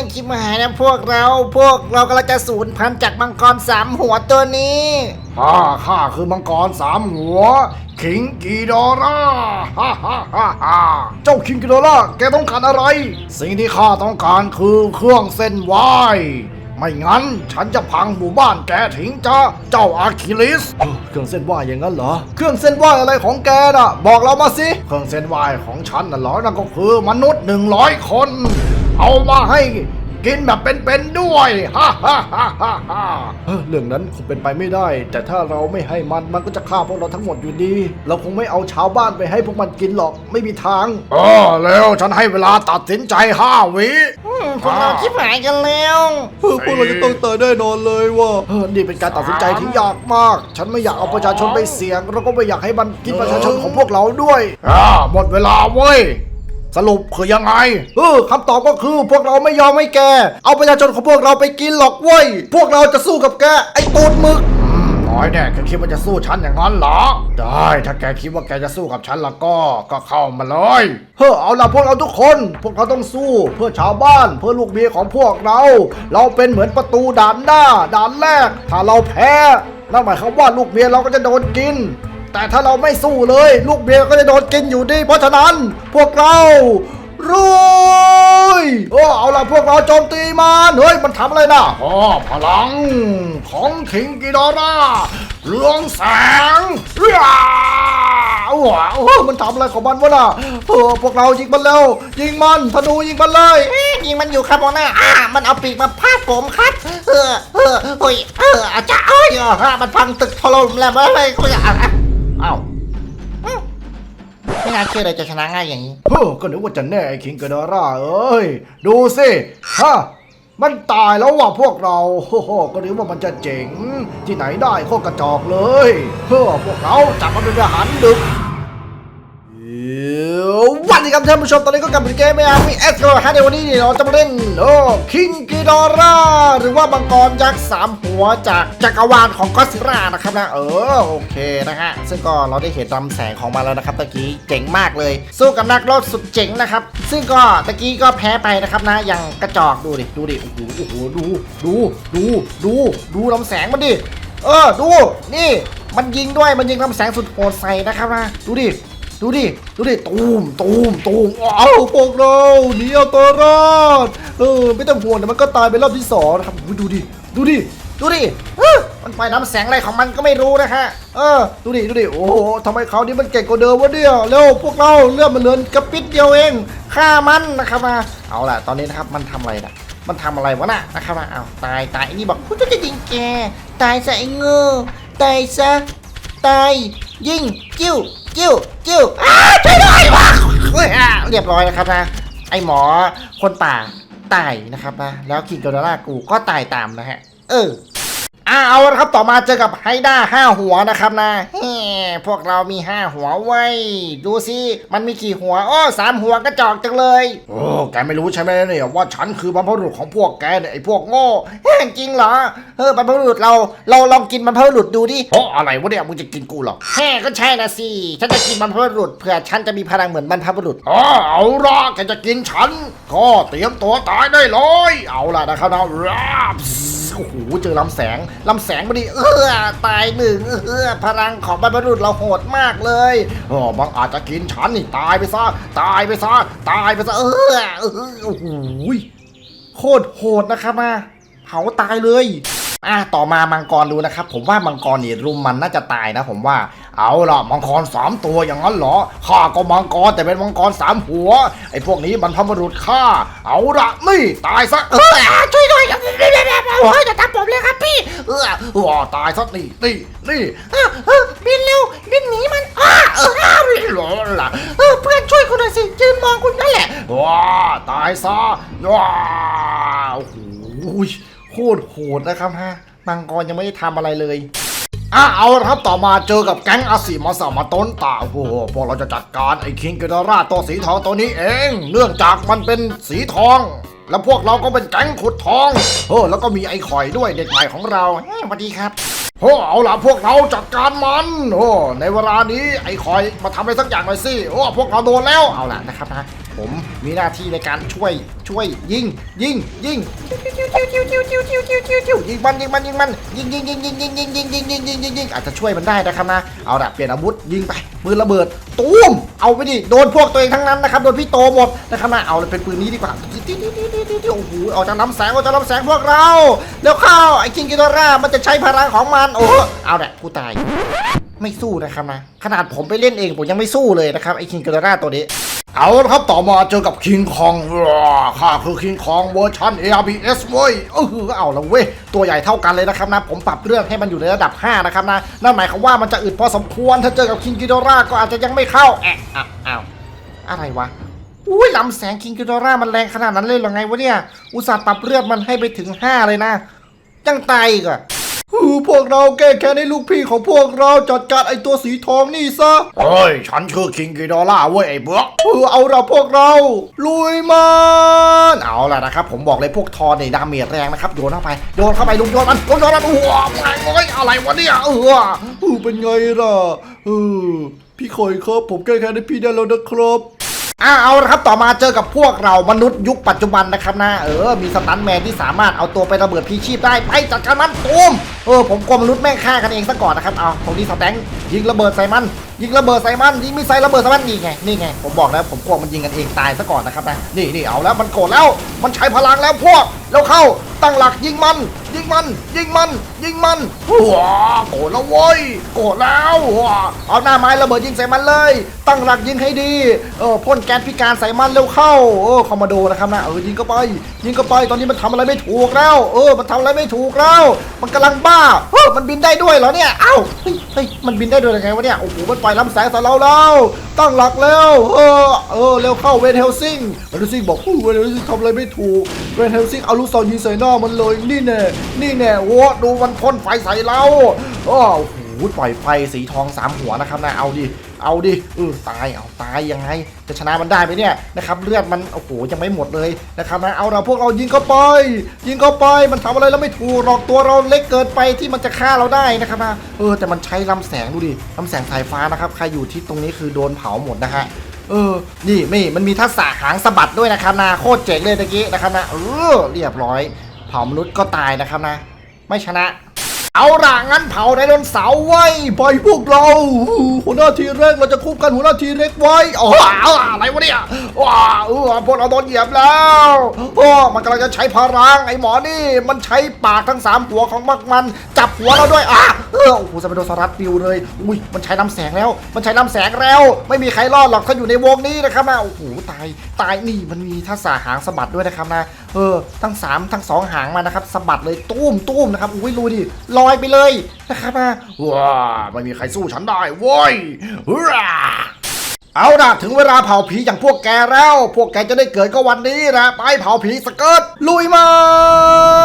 อคิดมาหายนะพวกเรา พวกเรากำลังจะสูญพันธุ์จากมังกรสามหัวตัวนี้ข้าข้าคือมังกรสามหัว คิงกิโดราฮ่าฮ่าฮ่าฮ่าเจ้าคิงกิโดราแกต้องการอะไร สิ่งที่ข้าต้องการคือเครื่องเส้นไหวไม่งั้นฉันจะพังหมู่บ้านแกทิ้งจ้าเจ้าอาคิลิส เครื่องเส้นไหวอย่างนั้นเหรอ เครื่องเส้นไหวอะไรของแกน่ะ บอกเรามาสิ เครื่องเส้นไหวของฉันน่ะเหรอนั่นก็คือมนุษย์หนึ่งร้อยคน เอามาให้กินแบบเป็นๆด้วยฮ่าฮ่าฮ่าฮ่าฮ่าเรื่องนั้นคงเป็นไปไม่ได้ แต่ถ้าเราไม่ให้มันมันก็จะฆ่าพวกเราทั้งหมดอยู่ดี เราคงไม่เอาชาวบ้านไปให้พวกมันกินหรอกไม่มีทางเออแล้วฉันให้เวลาตัดสินใจห้าวิอืมพวกเราคิดหายกันแล้วพวกเราจะต้องตายแน่นอนเลยว่านี่เป็นการตัดสินใจที่ยากมาก ฉันไม่อยากเอาประชาชนไปเสี่ยง แล้วก็ไม่อยากให้มันกินประชาชนของพวกเราด้วยอ่าหมดเวลาเว้ย สรุปคือยังไงเออคำตอบก็คือพวกเราไม่ยอมให้แก เอาประชาชนของพวกเราไปกินหรอกเว้ย พวกเราจะสู้กับแก ไอ้ตูดมึกน้อยแน่แกคิดว่าจะสู้ฉันอย่างนั้นเหรอ ได้ถ้าแกคิดว่าแกจะสู้กับฉันแล้วก็ก็เข้ามาเลยเฮ้อเอาละพวกเราทุกคน พวกเราต้องสู้เพื่อชาวบ้าน เพื่อลูกเมียของพวกเรา เราเป็นเหมือนประตูด่านหน้า ด่านแรก ถ้าเราแพ้นั่นหมายความว่าลูกเมียเราก็จะโดนกิน แต่ถ้าเราไม่สู้เลย ลูกเมียก็จะโดนกินอยู่ดี เพราะฉะนั้นพวกเรารุยโอ้เอาละพวกเราโจมตีมันเฮ้ยมันทำอะไรนะอ๋อพลังของคิงกิดอร่าเรืองแสงว้าวว้าวมันทำอะไรของมันวะน่ะเออพวกเรายิงมันเร็วยิงมันธนูยิงมันเลยยิงมันอยู่ครับหัวหน้าอ่ามันเอาปีกมาพาดผมครับ เออเออเฮ้ยเอออาจารย์เอ้ยอะมันพังตึกถล่มแล้วอะไรก็อย่างอะเอ้าอืม ไม่น่าเชื่อเลยจะชนะง่ายอย่างนี้เฮ้อก็นึกว่าจะแน่ไอ้คิงกระดอร่าเอ้ย ดูสิฮะมันตายแล้วว่ะพวกเราโอ้โหก็นึกว่ามันจะเจ๋ง ที่ไหนได้โคตรกระจอกเลยเฮ้อพวกเราจับมันเป็นอาหารดึก วันนี้ครับท่านผู้ชมตอนนี้ก็กลับมาเกมไม่อามีเอสโกฮะในวันนี้เนี่ยเราจะมาเล่นโอ้คิงกิดอร่าหรือว่ามังกรยักษ์สามหัวจากจักรวาลของก็อดซิลล่านะครับนะเออโอเคนะฮะซึ่งก็เราได้เห็นลำแสงของมันแล้วนะครับตะกี้เจ๋งมากเลย สู้กับนักรบสุดเจ๋งนะครับ ซึ่งก็ตะกี้ก็แพ้ไปนะครับนะอย่างกระจอกดูดิดูดิโอ้โหโอ้โหดูดูดูดูดูลำแสงมันดิเออดูนี่มันยิงด้วยมันยิงลำแสงสุดโหดใส่นะครับนะดูดิ ดูดิ ดูดิ ตูมตูมตูมอ้าวพวกเราหนีเอาตัวรอด เออ ไม่ต้องห่วงแต่มันก็ตายไปรอบที่สองนะครับอุ๊ยดูดิ ดูดิ ดูดิเอ้อมันไปน้ำแสงอะไรของมันก็ไม่รู้นะฮะ เออ ดูดิ ดูดิ โอ้โหทำไมเขานี่มันเก่งกว่าเดิมวะเนี่ยเร็วพวกเราเลือดมันเหลือนกระปิดเดียวเอง ฆ่ามันนะครับมา เอาล่ะ ตอนนี้นะครับ มันทำอะไรนะมันทำอะไรวะน่ะนะครับมาเอาตายตายไอ้นี่บอกคุณจะยิงแก ตายซะไอ้เงอตายซะ ตาย ยิงกิ้ว กิ้วกิ้วอ้าช่วยด้วยวะเฮ้ยอะเรียบร้อยนะครับนะไอหมอคนป่าตายนะครับนะแล้วคิงโกดาร่ากูก็ตายตามนะฮะ เออ อ่าเอาละครับต่อมาเจอกับไฮด้าห้าหัวนะครับนะแฮพวกเรามีห้าหัวไว้ยดูสิมันมีกี่หัวอ้อสามหัวกระจอกจังเลย โอ้แกไม่รู้ใช่ไหมเนี่ยว่าฉันคือบรรพบุรุษของพวกแกเนี่ยไอ้พวกโง่แฮจริงเหรอเออบรรพบุรุษเราเราลองกินบรรพบุรุษดูดิเพราะอะไรวะเนี่ยมึงจะกินกูเหรอแฮ่ก็ใช่นะสิฉันจะกินบรรพบุรุษเผื่อฉันจะมีพลังเหมือนบรรพบุรุษอ๋อเอาละแกจะกินฉันก็เตรียมตัวตายได้เลยเอาล่ะนะครับนะราบโอ้โหเจอลำแสงลำแสงพอดี เออตายหนึ่งเออพลังของบรรพบุรุษเราโหดมากเลยอ๋อมันอาจจะกินฉันนี่ตายไปซะตายไปซะตายไปซะเออออเออโอ้โหโคตรโหดนะครับนะเผาตายเลยอะต่อมามังกรรู้นะครับ ผมว่ามังกรนี่รุมมันน่าจะตายนะ ผมว่า เอาล่ะมังกรสามตัวอย่างนั้นเหรอข้าก็มังกรแต่เป็นมังกรสามหัว ไอ้พวกนี้มันพบุรุษข้าเอาละนี่ตายซะเออช่วยด้วยครับโอ้ยจะทำผมเลยครับพี่เออว้าตายซะนี่นี่นี่เออเออบินเร็วบินหนีมันอ้าเอออ้าวหลอล่ะเออเพื่อนช่วยคุณหน่อยสิยืนมองคุณนั่นแหละว้าตายซะว้าโอ้โหโคตรโหดนะครับฮะมังกรยังไม่ได้ทำอะไรเลย อะเอาละครับต่อมาเจอกับแก๊งอาสีมาสามาต้นตาโอ้โหพวกเราจะจัดการไอ้คิงเกดาราตัวสีทองตัวนี้เอง เนื่องจากมันเป็นสีทอง แล้วพวกเราก็เป็นแก๊งขุดทองเออแล้วก็มีไอ้ข่อยด้วยเด็กใหม่ของเราเฮ้ยสวัสดีครับโอ้เอาละพวกเราจัดการมันโอ้ในเวลานี้ไอ้ข่อยมาทำอะไรสักอย่างหน่อยสิโอ้พวกเราโดนแล้วเอาล่ะนะครับนะ ผมมีหน้าที่ในการช่วยช่วยยิงยิงยิงยิงมันยิงมันยิงมันยิงยิงยิงยิงยิงยิงยิงยิงยิงยิงยิงยิงอาจจะช่วยมันได้นะครับนะเอาละเปลี่ยนอาวุธยิงไปปืนระเบิดตูมเอาไปดิโดนพวกตัวเองทั้งนั้นนะครับโดนพี่โตหมดนะครับนะเอาเลยเป็นปืนนี้ดีกว่าโอ้โหเอาจากน้ำแสงเอาจากน้ำแสงพวกเราแล้วเข้าไอ้คิงกิโดรามันจะใช้พลังของมันโอ้เอาแหละกูตายไม่สู้นะครับนะขนาดผมไปเล่นเองผมยังไม่สู้เลยนะครับไอ้คิงกิโดราตัวนี้ เอาละครับต่อมาเจอกับคิงคองข้าคือคิงคองเวอร์ชัน ARBS เว้ยเออเอาละเว้ย ตัวใหญ่เท่ากันเลยนะครับนะ ผมปรับเรื่องให้มันอยู่ในระดับ 5 นะครับนะ นั่นหมายความว่ามันจะอึดพอสมควร ถ้าเจอกับคิงกิโดราก็อาจจะยังไม่เข้าแอะอ้าวอะไรวะอุ้ยลำแสงคิงกิโดรามันแรงขนาดนั้นเลยหรอไงวะเนี่ย อุตส่าห์ปรับเลือดมันให้ไปถึง 5 เลยนะ ยังตายอีกอะ ฮู้พวกเราแก้แค้นให้ลูกพี่ของพวกเราจัดการไอตัวสีทองนี่ซะเฮ้ย ฉันชื่อคิงกิดอล่าเว้ยไอ้เบื้อเออเอาละพวกเรา ลุยมันเอาละนะครับ ผมบอกเลยพวกทอเนี่ยดาเมจแรงนะครับโยนเข้าไปโยนเข้าไปลุงโยนมันลุงโยนมันโอ้โหแรงเลยอะไรวะเนี่ยเออเออเป็นไงล่ะเออพี่คอยครับ ผมแก้แค้นให้พี่ได้แล้วนะครับ อ่าเอาละครับต่อมาเจอกับพวกเรามนุษย์ยุคปัจจุบันนะครับนะเออมีสตันแมนที่สามารถเอาตัวไประเบิดพีชีพได้ไปจัดการมันตูมเออผมกลัวมนุษย์แม่งฆ่ากันเองซะก่อนนะครับเอาตรงนี้สแตงยิงระเบิดใส่มัน ยิงระเบิดใส่มันยิงมิไซล์ระเบิดใส่มันนี่ไงนี่ไงผมบอกแล้วผมกลัวมันยิงกันเองตายซะก่อนนะครับนะนี่นี่เอาแล้วมันโกรธแล้วมันใช้พลังแล้วพวกแล้วเข้าตั้งหลักยิงมัน ยิงมัน ยิงมัน ยิงมันหัวโกรธแล้วเว้ยโกรธแล้วหัวเอาหน้าไม้ระเบิดยิงใส่มันเลย ตั้งหลักยิงให้ดีเออพ่นแก๊สพิการใส่มันเร็วเข้าเออคอมมานโดนะครับนะเออยิงก็ไป ยิงก็ไปตอนนี้มันทำอะไรไม่ถูกแล้ว เออ มันทำอะไรไม่ถูกแล้วมันกำลังบ้าเออมันบินได้ด้วยเหรอเนี่ยเอ้าเฮ้ยเฮ้ยมันบินได้ด้วยยังไงวะเนี่ยโอ้โหมันปล่อยลำแสงใส่เราแล้วตั้งหลักแล้วเออเออเร็วเข้าเวนเฮลซิงเวนเฮลซิงบอกอู้เวนเฮลซิงทำอะไรไม่ถูกเวนเฮลซิงเอาลูกซองยิงใส่หน้ามันเลยนี่แน่นี่แน่โว้ดูมันพ่นไฟใส่เราโอ้โหปล่อยไฟสีทองสามหัวนะครับนะเอาดิเอาดิเออตายเอาตายยังไง จะชนะมันได้ไหมเนี่ยนะครับเลือดมันโอ้โหยังไม่หมดเลยนะครับนะเอาเราพวกเรายิงเข้าไป ยิงเข้าไปมันทำอะไรแล้วไม่ถูกหรอกตัวเราเล็กเกินไปที่มันจะฆ่าเราได้นะครับนะเออแต่มันใช้ลำแสงดูดิลำแสงสายฟ้านะครับใครอยู่ที่ตรงนี้คือโดนเผาหมดนะฮะเออ นี่ไม่มันมีทักษะหางสะบัดด้วยนะครับนะโคตรเจ๋งเลยตะกี้นะครับนะเออเรียบร้อย เผามนุษย์ก็ตายนะครับนะ ไม่ชนะ เอาล่ะงั้นเผาไดโนเสาร์ไว้ไปพวกเรา หัวหน้าทีเร็กเราจะคุบกันหัวหน้าทีเร็กไว้อ๋ออะไรวะเนี่ยว้าเออพวกเราโดนเหยียบแล้วโอ้มันกำลังจะใช้พลังไอ้หมอนี่ มันใช้ปากทั้งสามหัวของมักมัน จับหัวเราด้วยอะเออโอ้โหสเปโดซอรัสปิวเลยอุ้ยมันใช้ลำแสงแล้ว มันใช้ลำแสงแล้ว ไม่มีใครรอดหรอกถ้าอยู่ในวงนี้นะครับนะโอ้โหตายตายนี่มันมีทักษะหางสะบัดด้วยนะครับนะเออทั้งสามทั้งสองหางมานะครับสะบัดเลยตุ้มตุ้มนะครับอุ้ยดูดิลอยไปเลยนะครับนะว้าไม่มีใครสู้ฉันได้โว้ยว้า เอาล่ะถึงเวลาเผาผีอย่างพวกแกแล้ว พวกแกจะได้เกิดก็วันนี้นะไปเผาผีสเกิร์ตลุยมั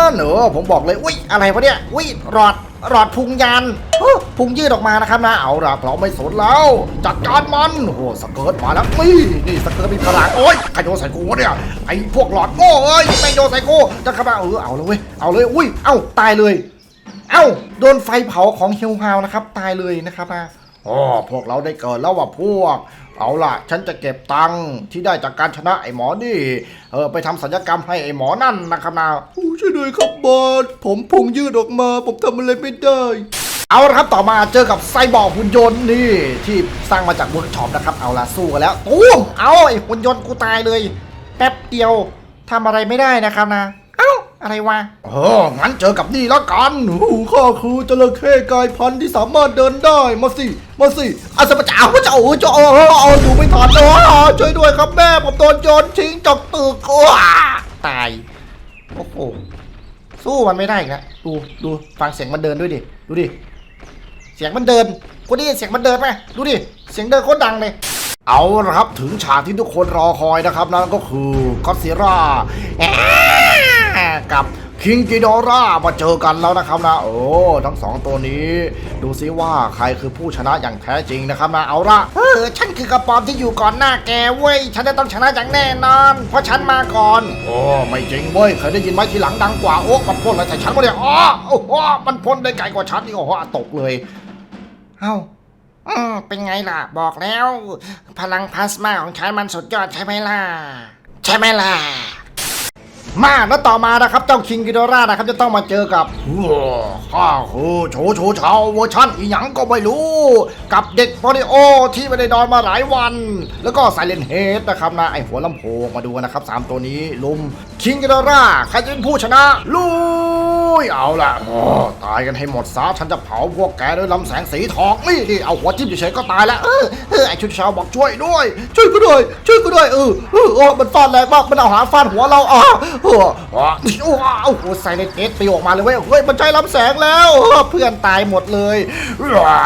นเออผมบอกเลยอุ้ยอะไรวะเนี่ยอุ้ยหลอดหลอดพุงยันพุงยืดออกมานะครับนะเอาล่ะเราไม่สนแล้วจัดการมันโอ้สเกิร์ตมาแล้วนี่นี่สเกิร์ตมีพลังโอ้ยใครโยนใส่กูวะเนี่ยไอ้พวกหลอดโง่เอ้ยไม่โยนใส่กูจะเข้ามาเออเอาเลยเว้ยเอาเลยอุ้ยเอ้าตายเลย เอ้าโดนไฟเผาของเฮลฮาวนะครับตายเลยนะครับนะอ๋อพวกเราได้เกิดแล้วว่ะพวก เอาล่ะ ฉันจะเก็บตังค์ที่ได้จากการชนะไอ้หมอนี่ เออไปทำสัญญกรรมให้ไอ้หมอนั่นนะครับนะโอ้ช่วยด้วยครับบอสผมพุงยืดออกมา ผมทำอะไรไม่ได้ เอาละครับต่อมาเจอกับไซบอร์กหุ่นยนต์นี่ ที่สร้างมาจากเวิร์กช็อปนะครับ เอาละสู้กันแล้ว ตูมเอาไอ้หุ่นยนต์กูตายเลย แป๊บเดียวทำอะไรไม่ได้นะครับนะเอะไรวะเอองั้นเจอกับนี่ล้วกันโอ้ข้าคือจระเข้กายพันธุ์ที่สามารถเดินได้ มาสิ มาสิอาสปะจ้าพระเจ้าโอ้เจ้าเออเอาอยู่ไม่ทันเลยช่วยด้วยครับแม่ ผมโดนโยนทิ้งจากตึกว้าตาย โอ้โห สู้มันไม่ได้อีกแล้วดู ดู ฟังเสียงมันเดินด้วยดิ ดูดิ เสียงมันเดินกูได้ยินเสียงมันเดินไหมดูดิ เสียงเดินโคตรดังเลยเอาละครับ ถึงฉากที่ทุกคนรอคอยนะครับนั่นก็คือก็ซิรา กับคิงกิโดรามาเจอกันแล้วนะครับนะโอ้ทั้งสองตัวนี้ ดูซิว่าใครคือผู้ชนะอย่างแท้จริงนะครับนะเอาละเออฉันคือกระปอมที่อยู่ก่อนหน้าแกเว้ยฉันจะต้องชนะอย่างแน่นอน เพราะฉันมาก่อน โอ้ไม่จริงเว้ยเคยได้ยินไหมทีหลังดังกว่าโอ้มันพ่นอะไรใส่ฉันวะเนี่ยอ๋อโอ้โหมันพ่นได้ไกลกว่าฉันอีกโอ้โหตกเลยเอ้าอืมเป็นไงล่ะ บอกแล้ว พลังพลาสมาของฉันมันสุดยอดใช่ไหมล่ะ ใช่ไหมล่ะ มาแล้วต่อมานะครับเจ้าคิงกิโดรานะครับจะต้องมาเจอกับว้าข้าคือโฉโฉชาเวอร์ชันอีหยังก็ไม่รู้ กับเด็กโปลิโอที่ไม่ได้นอนมาหลายวัน แล้วก็ไซเลนเฮดนะครับนะไอหัวลำโพงมาดูนะครับสามตัวนี้ลุมคิงกิโดราใครจะเป็นผู้ชนะลุยเอาล่ะตายกันให้หมดซะฉันจะเผาพวกแกด้วยลำแสงสีทองนี่นี่เอาหัวจิ้มเฉยๆก็ตายแล้วเออเออไอชุดชาวบอกช่วยด้วย ช่วยกูด้วยช่วยกูด้วยเออเออมันฟาดแรงมากมันเอาหาฟาดหัวเราอะเออว้าวโอ้ไซเลนเฮดตีออกมาเลยเว้ยเฮ้ยมันใช้ลำแสงแล้ว เพื่อนตายหมดเลยว้า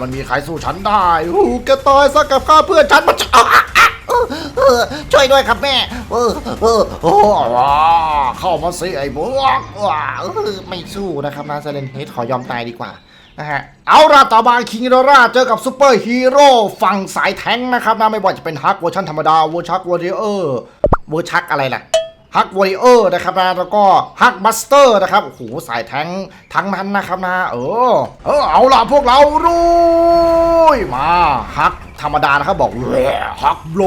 มันมีใครสู้ฉันได้โอ้แกตายซะกับข้าเพื่อนฉันมันช่วยด้วยครับแม่ เออเออโอ้เข้ามาสิไอ้บวกว้าไม่สู้นะครับนะเซเลนเฮดขอยอมตายดีกว่านะฮะเอาล่ะต่อมาคิงโดราเจอกับซูเปอร์ฮีโร่ฝั่งสายแท้งนะครับนะไม่ว่าจะเป็นฮักเวอร์ชันธรรมดาเวอร์ชักวอริเออร์เวอร์ชักอะไรล่ะ ฮักวอริเออร์นะครับนะแล้วก็ฮักบัสเตอร์นะครับโอ้โหสายแทงทั้งนั้นนะครับนะเออเออเอาล่ะพวกเรารุยมาฮักธรรมดานะครับบอกแหวฮักโล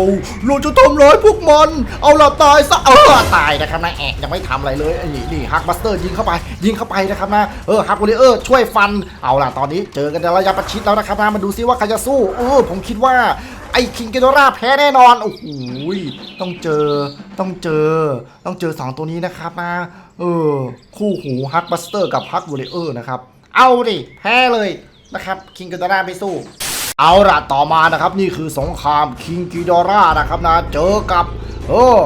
เราจะทำร้ายพวกมัน เอาล่ะตายซะเออตายนะครับนะแอะยังไม่ทำอะไรเลยไอ้นี่นี่ฮักบัสเตอร์ยิงเข้าไป ยิงเข้าไปนะครับนะเออฮักวอริเออร์ช่วยฟันเอาล่ะตอนนี้เจอกันในระยะประชิดแล้วนะครับนะมาดูซิว่าใครจะสู้เออผมคิดว่า ไอ้คิงเกโดราแพ้แน่นอนโอ้โหยต้องเจอต้องเจอ ต้องเจอ 2 ตัวนี้นะครับนะเออ คู่หูฮักบัสเตอร์กับฮักวอริเออร์นะครับ เอาดิแพ้เลยนะครับคิงเกโดราไม่สู้เอาละต่อมานะครับนี่คือสงครามคิงกิโดรานะครับนะเจอกับเออ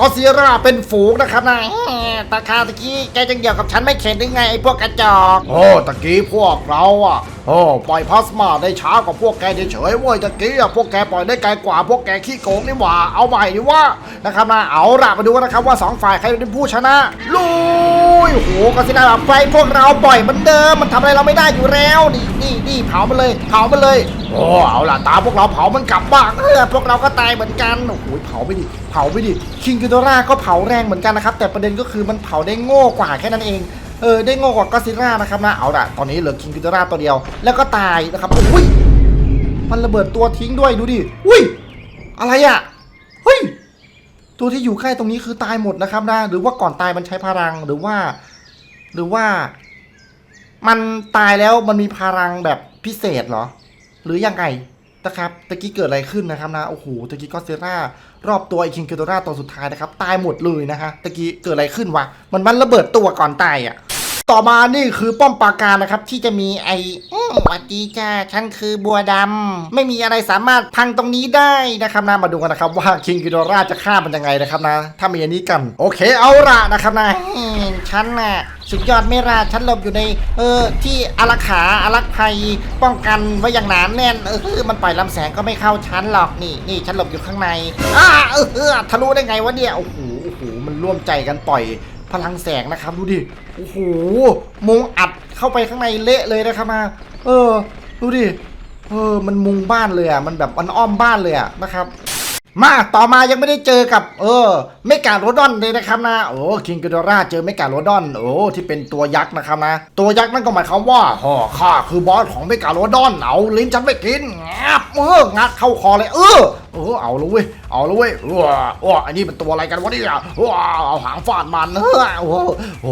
กอซีราเป็นฝูงนะครับนะแหมตาคาตะกี้แกจังเดียวกับฉันไม่เข็ดหรือไงไอ้พวกกระจอกโอ้ตะกี้พวกเราอะโอ้ปล่อยพลาสมาได้ช้ากว่าพวกแกเฉยๆเว้ยตะกี้อะพวกแกปล่อยได้ไกลกว่าพวกแกขี้โกงนี่หว่าเอาใหม่ดิว่านะครับนะเอาละมาดูกันนะครับว่าสองฝ่ายใครเป็นผู้ชนะลุย โอ้โหกาซินาไฟพวกเราปล่อยมือนเดิมมันทำอะไรเราไม่ได้อยู่แล้วนี่นี่นี่เผามันเลย เผามันเลย โอ้เอาล่ะตามพวกเราเผามันกลับบ้านเออพวกเราก็ตายเหมือนกันโอ้โหเผาไปดิเผาไปดิคิงกิโดราก็เผาแรงเหมือนกันนะครับแต่ประเด็นก็คือมันเผาได้โง่กว่าแค่นั้นเองเออได้โง่กว่ากอซิล่านะครับนะเอาล่ะตอนนี้เหลือคิงกิโดราตัวเดียว แล้วก็ตายนะครับอุ้ยมันระเบิดตัวทิ้งด้วยดูดิอุ้ยอะไรอะเฮ้ย ตัวที่อยู่ใกล้ตรงนี้คือตายหมดนะครับนะหรือว่าก่อนตายมันใช้พลังหรือว่า หรือว่ามันตายแล้วมันมีพลังแบบพิเศษเหรอ หรือยังไงนะครับตะกี้เกิดอะไรขึ้นนะครับนะโอ้โหตะกี้ก็เซรารอบตัวไอคิงเกโดราตัวสุดท้ายนะครับ ตายหมดเลยนะฮะตะกี้เกิดอะไรขึ้นวะมันมันระเบิดตัวก่อนตายอะ ต่อมานี่คือป้อมปราการนะครับ ที่จะมีไออืมสวัสดีจ้าฉันคือบัวดำไม่มีอะไรสามารถพังตรงนี้ได้นะครับนะมาดูกันนะครับ ว่าคิงเกโดราจะฆ่ามันยังไงนะครับนะ ถ้ามีอันนี้กัน โอเคเอาละนะครับนะฉันน่ะสุดยอดไม่ราฉันหลบอยู่ใน เออที่อารักขาอารักภัยป้องกันไว้อย่างหนานแน่นเออมันปล่อยลำแสงก็ไม่เข้าฉันหรอกนี่นี่ฉันหลบอยู่ข้างในอ้าเออเออทะลุได้ไงวะเนี่ยโอ้โหโอ้โหมันร่วมใจกันปล่อยพลังแสงนะครับดูดิ โอ้โหมุงอัดเข้าไปข้างในเละเลยนะครับนะเออ ดูดิ เออ มันมุงบ้านเลยอะ มันแบบมันอ้อมบ้านเลยอะนะครับ มาต่อมายังไม่ได้เจอกับ เออเมกาโรดอนเลยนะครับนะโอ้คิงกิโดราเจอเมกาโรดอนโอ้ที่เป็นตัวยักษ์นะครับนะ ตัวยักษ์นั่นก็หมายความว่าฮ่อข้าคือบอสของเมกาโรดอนเอาลิ้นฉันไม่กิน บเอองัดเข้าคอเลยเออเออเอาลยเว้ยเอาลยเว้ยว้าว้าอันนี้เป็นตัวอะไรกันวะเนี่ยว้าเอาหางฟาดมันเออโอ้โห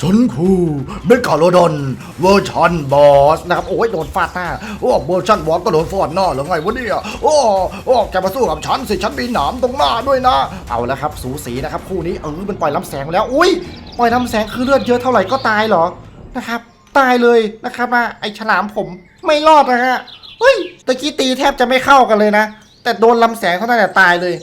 ฉันคือเมกาโรดอนเวอร์ชันบอสนะครับโอ้ยโดนฟาดหน้าโอ้เวอร์ชันบอสก็โดนฟาดหน้าหรือไงวะเนี่ยโอ้โอ้แกมาสู้กับฉันสิฉันมีหนามตรงหน้าด้วยนะ เอาล้วครับสูสีนะครับคู่นี้เออมันปล่อยลำแสงแล้วอุ้ยปล่อยลำแสงคือเลือดเยอะเท่าไหร่ก็ตายเหรอนะครับ ตายเลยนะครับนะไอฉลามผมไม่รอดนะฮะ เฮ้ยตะกี้ตีแทบจะไม่เข้ากันเลยนะ แต่โดนลำแสงเท่านั้นแหละตายเลย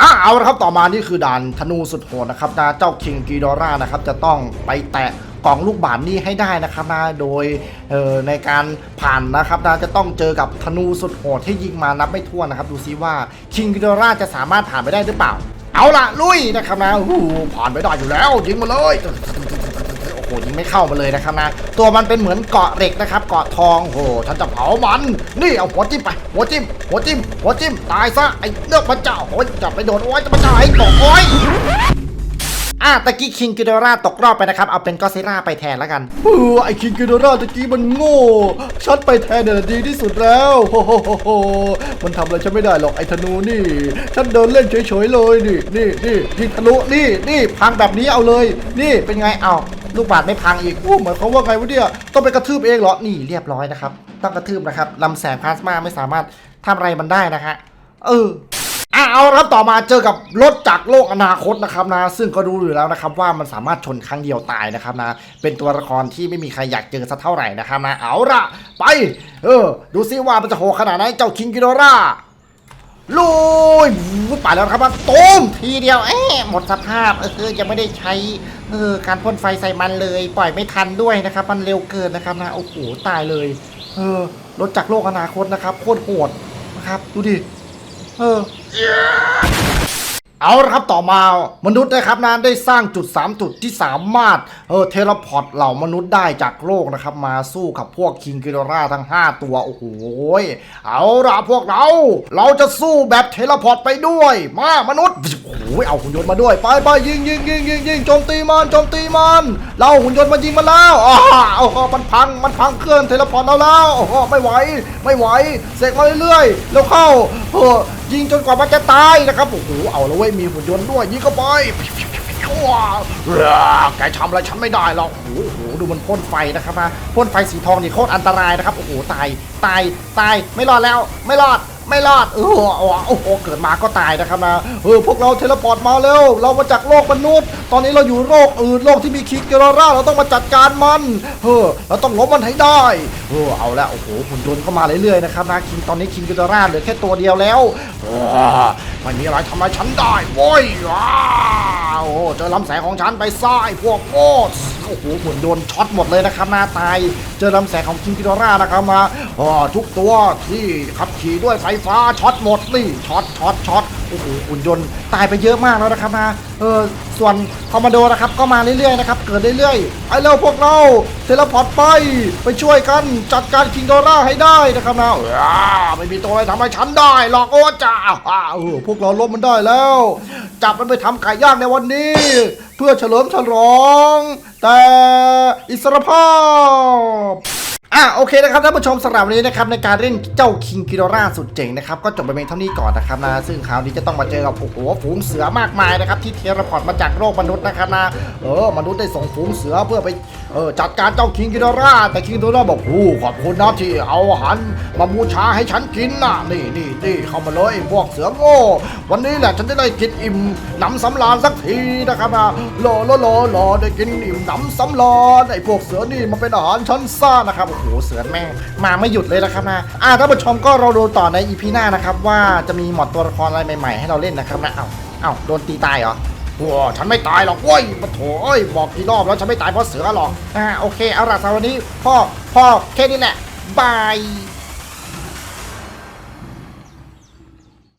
อะเอาละครับต่อมานี่คือด่านธนูสุดโหดนะครับนะเจ้าคิงกีดอร่านะครับจะต้องไปแตะกล่องลูกบาศก์นี่ให้ได้นะครับนะโดยเอ่อในการผ่านนะครับนะจะต้องเจอกับธนูสุดโหดที่ยิงมานับไม่ถ้วนนะครับ ดูซิว่าคิงกีดอร่าจะสามารถผ่านไปได้หรือเปล่า เอาละลุยนะครับนะโอ้โหผ่านไปได้อยู่แล้วยิงมาเลย โอ้โหยิงไม่เข้ามาเลยนะครับนะตัวมันเป็นเหมือนเกาะเหล็กนะครับ เกาะทองโอ้โหฉันจะเผามัน นี่เอาหัวจิ้มไป หัวจิ้ม หัวจิ้ม หัวจิ้ม ตายซะไอ้เลือกพระเจ้าโอ้ยจับไปโดนโอ้ยจะมาจ่าไอ้ตกโอ้ย อะตะกี้คิงกิโดราตกรอบไปนะครับ เอาเป็นก็ซิล่าไปแทนแล้วกันเออไอคิงกิโดราตะกี้มันโง่ฉันไปแทนเนี่ยดีที่สุดแล้วโฮโฮโฮมันทำอะไรฉันไม่ได้หรอกไอธนูนี่ฉันเดินเล่นเฉยๆเลยนี่นี่นี่ยิงทะลุนี่นี่พังแบบนี้เอาเลย นี่เป็นไงเอาลูกบาศก์ไม่พังอีกโอ้หมายความว่าไงวะเนี่ยต้องไปกระทืบเองเหรอนี่นี่เรียบร้อยนะครับต้องกระทืบนะครับลำแสงพลาสมาไม่สามารถทำอะไรมันได้นะฮะเออ อะเอาครับต่อมาเจอกับรถจากโลกอนาคตนะครับนะ ซึ่งก็รู้อยู่แล้วนะครับว่ามันสามารถชนครั้งเดียวตายนะครับนะ เป็นตัวละครที่ไม่มีใครอยากเจอสักเท่าไหร่นะครับนะเอาละไป เออ ดูซิว่ามันจะโหดขนาดไหนเจ้าคิงกิโดราลุยไปแล้วครับมันตูมทีเดียวเอ๊หมดสภาพเออยังไม่ได้ใช้เออการพ่นไฟใส่มันเลย ปล่อยไม่ทันด้วยนะครับ มันเร็วเกินนะครับนะโอ้โหตายเลย เออรถจากโลกอนาคตนะครับโคตรโหดนะครับ ดูดิ เออ เอาละครับต่อมามนุษย์นะครับนะได้สร้างจุด 3 จุดที่สามารถเออเทเลพอร์ตเหล่ามนุษย์ได้จากโลกนะครับ มาสู้กับพวกคิงกิโดราทั้ง 5 ตัว โอ้โหเอาละพวกเรา เราจะสู้แบบเทเลพอร์ตไปด้วย มามนุษย์ อ้โหเอาหุ่นยนต์มาด้วยไปไปยิงยิงยิงยิงยิงโจมตีมันโจมตีมันเราหุ่นยนต์มายิงมันแล้วอ๋อเอาเอามันพังมันพังเครื่องเทเลพอร์ตเราแล้วโอ้โหไม่ไหวไม่ไหวเสกมาเรื่อยๆแล้วเข้าเออยิงจนกว่ามันจะตายนะครับโอ้โหเอาแล้วเว้ยมีหุ่นยนต์ด้วยยิงเข้าไปว้าวแกทำอะไรฉันไม่ได้หรอกโอ้โหดูมันพ่นไฟนะครับนะพ่นไฟสีทองนี่โคตรอันตรายนะครับโอ้โหตายตายตายไม่รอดแล้วไม่รอด ไม่รอดเออโอ้โหเกิดมาก็ตายนะครับนะเออพวกเราเทเลพอร์ตมาเร็วเรามาจากโลกมนุษย์ ตอนนี้เราอยู่โลกอื่นโลกที่มีคิกเกอร่าเราต้องมาจัดการมันเออเราต้องล้มมันให้ได้เออเอาละโอ้โหหุ่นยนต์เข้ามาเรื่อยๆนะครับนะคิงตอนนี้คิงเกอร่าเหลือแค่ตัวเดียวแล้วเออไม่มีอะไรทำอะไรฉันได้โว้ยว้าวโอ้เจอลำแสงของฉันไปซ้ายพวกโง่โอ้โหเหมือนโดนช็อตหมดเลยนะครับหน้าตายเจอลำแสงของคิงกิโดรานะครับมาอ๋อทุกตัวที่ขับขี่ด้วยไฟฟ้าช็อตหมดนี่ช็อตช็อตช็อต อ้โหหุ่นยนต์ตายไปเยอะมากแล้วนะครับนะเออส่วนคอมมานโดนะครับก็มาเรื่อยๆนะครับเกิดเรื่อยๆไปเร็วพวกเราเทเลพอร์ตไปไปช่วยกันจัดการคิงโดราให้ได้นะครับนะอ้าไม่มีตัวอะไรทำให้ฉันได้หรอกโอ้จ้าเออพวกเราล้มมันได้แล้ว จับมันไปทำไก่ย่างในวันนี้ เพื่อเฉลิมฉลอง แต่อิสรภาพ อะโอเคนะครับท่านผู้ชมสำหรับวันนี้นะครับในการเล่นเจ้าคิงกิโดราสุดเจ๋งนะครับก็จบไปเพียงเท่านี้ก่อนนะครับนะซึ่งคราวนี้จะต้องมาเจอกับโอ้โหฝูงเสือมากมายนะครับที่เทเลพอร์ตมาจากโลกมนุษย์นะครับนะเออมนุษย์ได้ส่งฝูงเสือเพื่อไปเออจัดการเจ้าคิงกิโดราแต่คิงกิโดราบอกโอ้ขอบคุณนะที่เอาอาหารมาบูชาให้ฉันกินนะนี่นี่นี่เข้ามาเลยพวกเสือโง่วันนี้แหละฉันจะได้กินอิ่มหนำสำราญสักทีนะครับนะรอรอรอรอได้กินอิ่มหนำสำราญไอ้พวกเสือนี่มันเป็นอาหารชั้นซ่านะครับหเสือแม่งมาไม่หยุดเลยนะครับนะอ่าท่านผู้ชมก็เราดูต่อในอีพีหน้านะครับว่าจะมีหมอดตัวละครอะไรใหม่ๆ ให้เราเล่นนะครับนะเอ้าเอ้าโดนตีตายเหรอว้าฉันไม่ตายหรอกเว้ยมาโถเอ้ยบอกกี่รอบแล้วฉันไม่ตายเพราะเสือหรอกอ่าโอเคเอาละสำหรับวันนี้พ่อพ่อแค่นี้แหละบาย